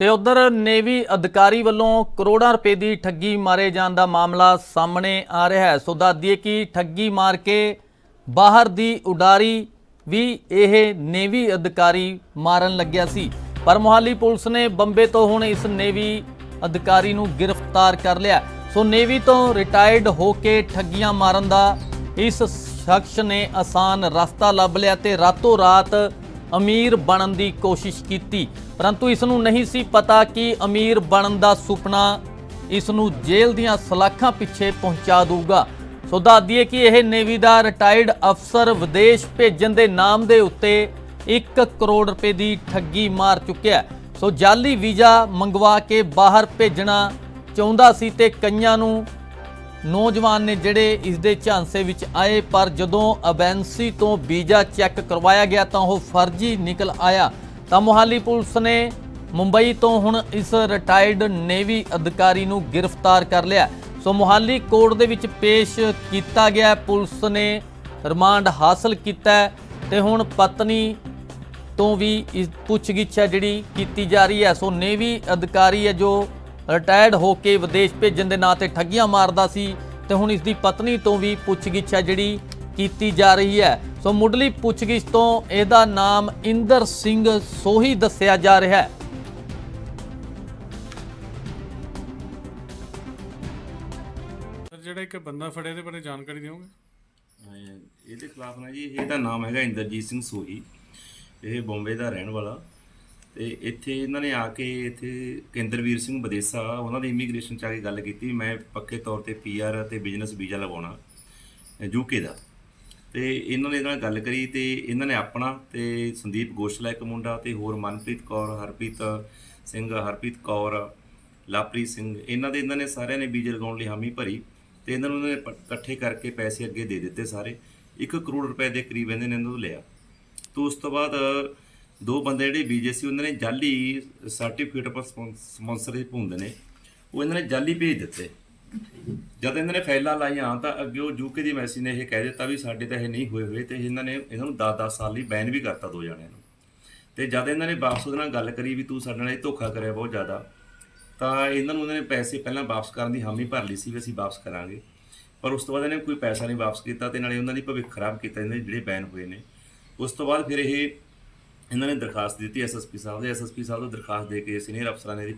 ਤੇ ਉਧਰ ਨੇਵੀ ਅਧਿਕਾਰੀ ਵੱਲੋਂ ਕਰੋੜਾਂ ਰੁਪਏ ਦੀ ਠੱਗੀ ਮਾਰੇ ਜਾਣ ਦਾ ਮਾਮਲਾ ਸਾਹਮਣੇ ਆ ਰਿਹਾ ਹੈ। ਸੋ ਦੱਸਦੀਏ ਕਿ ਠੱਗੀ ਮਾਰ ਕੇ ਬਾਹਰ ਦੀ ਉਡਾਰੀ ਵੀ ਇਹ ਨੇਵੀ ਅਧਿਕਾਰੀ ਮਾਰਨ ਲੱਗਿਆ ਸੀ। ਪਰ ਮੋਹਾਲੀ ਪੁਲਿਸ ਨੇ ਬੰਬੇ ਤੋਂ ਹੁਣ ਇਸ ਨੇਵੀ ਅਧਿਕਾਰੀ ਨੂੰ ਗ੍ਰਿਫਤਾਰ ਕਰ ਲਿਆ। ਸੋ ਨੇਵੀ ਤੋਂ ਰਿਟਾਇਰਡ ਹੋ ਕੇ ਠੱਗੀਆਂ ਮਾਰਨ ਦਾ ਇਸ ਸ਼ਖਸ ਨੇ ਆਸਾਨ ਰਸਤਾ ਲੱਭ ਲਿਆ ਤੇ ਰਾਤੋਂ ਰਾਤ ਅਮੀਰ ਬਣਨ ਦੀ ਕੋਸ਼ਿਸ਼ ਕੀਤੀ। ਪਰੰਤੂ ਇਸ ਨੂੰ ਨਹੀਂ ਸੀ ਪਤਾ ਕਿ ਅਮੀਰ ਬਣਨ ਦਾ ਸੁਪਨਾ ਇਸ ਨੂੰ ਜੇਲ੍ਹ ਦੀਆਂ ਸਲਾਖਾਂ ਪਿੱਛੇ ਪਹੁੰਚਾ ਦਊਗਾ। ਸੋ ਦੱਸਦੀਏ ਕਿ ਇਹ ਨੇਵੀ ਦਾ ਰਿਟਾਇਰਡ ਅਫਸਰ ਵਿਦੇਸ਼ ਭੇਜਣ ਦੇ ਨਾਮ ਦੇ ਉੱਤੇ 1 ਕਰੋੜ ਰੁਪਏ ਦੀ ਠੱਗੀ ਮਾਰ ਚੁੱਕਿਆ ਸੋ ਜਾਲੀ ਵੀਜ਼ਾ ਮੰਗਵਾ ਕੇ ਬਾਹਰ ਭੇਜਣਾ ਚਾਹੁੰਦਾ ਸੀ ਤੇ ਕਈਆਂ ਨੂੰ ਨੌਜਵਾਨ ਨੇ ਜਿਹੜੇ ਇਸ ਦੇ ਝਾਂਸੇ ਵਿੱਚ ਆਏ, ਪਰ ਜਦੋਂ ਏਜੰਸੀ ਤੋਂ ਵੀਜ਼ਾ ਚੈੱਕ ਕਰਵਾਇਆ ਗਿਆ ਤਾਂ ਉਹ ਫਰਜ਼ੀ ਨਿਕਲ ਆਇਆ। ਤਾਂ ਮੁਹਾਲੀ ਪੁਲਿਸ ਨੇ ਮੁੰਬਈ ਤੋਂ ਹੁਣ ਇਸ ਰਿਟਾਇਰਡ ਨੇਵੀ ਅਧਿਕਾਰੀ ਨੂੰ ਗ੍ਰਿਫਤਾਰ ਕਰ ਲਿਆ। ਸੋ ਮੁਹਾਲੀ ਕੋਰਟ ਦੇ ਵਿੱਚ ਪੇਸ਼ ਕੀਤਾ ਗਿਆ। ਪੁਲਿਸ ਨੇ ਰਿਮਾਂਡ ਹਾਸਲ ਕੀਤਾ ਹੈ ਤੇ ਹੁਣ ਪਤਨੀ ਤੋਂ ਵੀ ਇਸ ਪੁੱਛਗਿੱਛ ਹੈ ਜਿਹੜੀ ਕੀਤੀ ਜਾ ਰਹੀ ਹੈ। ਸੋ ਨੇਵੀ ਅਧਿਕਾਰੀ ਹੈ ਜੋ ਰਿਟਾਇਰਡ ਹੋ ਕੇ ਵਿਦੇਸ਼ ਭੇਜਣ ਦੇ ਨਾਂ ਤੇ ਠੱਗੀਆਂ ਮਾਰਦਾ ਸੀ ਤੇ ਹੁਣ ਇਸ ਦੀ ਪਤਨੀ ਤੋਂ ਵੀ ਪੁੱਛਗਿੱਛ ਹੈ ਜਿਹੜੀ ਕੀਤੀ ਜਾ ਰਹੀ ਹੈ। ਸੋ ਮੁੱਢਲੀ ਪੁੱਛਗਿੱਛ ਤੋਂ ਇਹਦਾ ਨਾਮ ਇੰਦਰ ਸਿੰਘ ਸੋਹੀ ਦੱਸਿਆ ਜਾ ਰਿਹਾ ਹੈ। ਜਿਹੜਾ ਇੱਕ ਬੰਦਾ ਫੜਿਆ ਦੇ ਬਾਰੇ ਜਾਣਕਾਰੀ ਦਿਓਗੇ? ਇਹਦੇ ਖਿਲਾਫ ਨਾ ਜੀ ਇਹਦਾ ਨਾਮ ਹੈਗਾ ਇੰਦਰਜੀਤ ਸਿੰਘ ਸੋਹੀ। ਇਹ ਬੰਬੇ ਦਾ ਰਹਿਣ ਵਾਲਾ। ਤੇ ਇੱਥੇ ਇਹਨਾਂ ਨੇ ਆ ਕੇ ਇੱਥੇ ਕੇਂਦਰਵੀਰ ਸਿੰਘ ਬਦੇਸਾ, ਉਹਨਾਂ ਦੀ ਇਮੀਗ੍ਰੇਸ਼ਨ ਚ ਆ ਕੇ ਗੱਲ ਕੀਤੀ, ਮੈਂ ਪੱਕੇ ਤੌਰ ਤੇ ਪੀਆਰ ਅਤੇ ਬਿਜ਼ਨਸ ਵੀਜ਼ਾ ਲਵਾਉਣਾ ਯੂਕੇ ਦਾ। ਤੇ ਇਹਨਾਂ ਨੇ ਇਹਦੇ ਨਾਲ ਗੱਲ ਕਰੀ ਤੇ ਇਹਨਾਂ ਨੇ ਆਪਣਾ ਤੇ ਸੰਦੀਪ ਗੋਸ਼ਲਾ ਇੱਕ ਮੁੰਡਾ ਤੇ ਹੋਰ ਮਨਪ੍ਰੀਤ ਕੌਰ, ਹਰਪ੍ਰੀਤ ਸਿੰਘ, ਹਰਪ੍ਰੀਤ ਕੌਰ ਲਾਪ੍ਰੀਤ ਸਿੰਘ, ਇਹਨਾਂ ਦੇ ਇਹਨਾਂ ਨੇ ਸਾਰਿਆਂ ਨੇ ਵੀਜ਼ਾ ਲਗਾਉਣ ਲਈ ਹਾਮੀ ਭਰੀ ਤੇ ਇਹਨਾਂ ਨੂੰ ਇਹਨਾਂ ਨੇ ਇਕੱਠੇ ਕਰਕੇ ਪੈਸੇ ਅੱਗੇ ਦੇ ਦਿੱਤੇ ਸਾਰੇ। 1 ਕਰੋੜ ਰੁਪਏ ਦੇ ਕਰੀਬ ਇਹਨਾਂ ਨੇ ਇਹਨਾਂ ਤੋਂ ਲਿਆ। ਤੋਂ ਉਸ ਤੋਂ ਬਾਅਦ ਦੋ ਬੰਦੇ ਜਿਹੜੇ ਵੀਜੇ ਸੀ ਉਹਨਾਂ ਨੇ ਜਾਲੀ ਸਰਟੀਫਿਕੇਟ ਪਰ ਸਪਾਂਸਰਸ਼ਿਪ ਹੁੰਦੇ ਨੇ, ਉਹ ਇਹਨਾਂ ਨੇ ਜਾਲੀ ਭੇਜ ਦਿੱਤੇ। ਜਦ ਇਹਨਾਂ ਨੇ ਫਾਈਲਾਂ ਲਾਈਆਂ ਤਾਂ ਅੱਗੇ ਉਹ ਯੂਕੇ ਦੀ ਮੈਸੀ ਨੇ ਇਹ ਕਹਿ ਦਿੱਤਾ ਵੀ ਸਾਡੇ ਤਾਂ ਇਹ ਨਹੀਂ ਹੋਏ ਹੋਏ ਤੇ ਇਹਨਾਂ ਨੇ ਇਹਨਾਂ ਨੂੰ 10-10 ਸਾਲ ਲਈ ਬੈਨ ਵੀ ਕਰਤਾ ਦੋ ਜਣਿਆਂ ਨੂੰ। ਤੇ ਜਦ ਇਹਨਾਂ ਨੇ ਵਾਪਸ ਉਹਦੇ ਨਾਲ ਗੱਲ ਕਰੀ ਵੀ ਤੂੰ ਸਾਡੇ ਨਾਲ ਇਹ ਧੋਖਾ ਕਰਿਆ ਬਹੁਤ ਜ਼ਿਆਦਾ, ਤਾਂ ਇਹਨਾਂ ਨੂੰ ਉਹਨਾਂ ਨੇ ਪੈਸੇ ਪਹਿਲਾਂ ਵਾਪਸ ਕਰਨ ਦੀ ਹਾਮੀ ਭਰ ਲਈ ਸੀ ਵੀ ਅਸੀਂ ਵਾਪਸ ਕਰਾਂਗੇ। ਪਰ ਉਸ ਤੋਂ ਬਾਅਦ ਇਹਨੇ ਕੋਈ ਪੈਸਾ ਨਹੀਂ ਵਾਪਸ ਕੀਤਾ ਤੇ ਨਾਲੇ ਉਹਨਾਂ ਦੀ ਭਵਿੱਖ ਖਰਾਬ ਕੀਤਾ, ਇਹਨਾਂ ਜਿਹੜੇ ਬੈਨ ਹੋਏ ਨੇ। ਉਸ ਤੋਂ ਬਾਅਦ ਫਿਰ ਇਹ ਇਹਨਾਂ ਨੇ ਦਰਖਾਸਤ ਦਿੱਤੀ ਐਸਐਸਪੀ ਸਾਹਿਬ ਦੇ, ਐਸਐਸਪੀ ਸਾਹਿਬ ਨੂੰ ਦਰਖਾਸਤ ਦੇ ਕੇ ਸੀਨੀਅਰ ਅਫਸਰਾਂ ਨੇ ਇਹਦੀ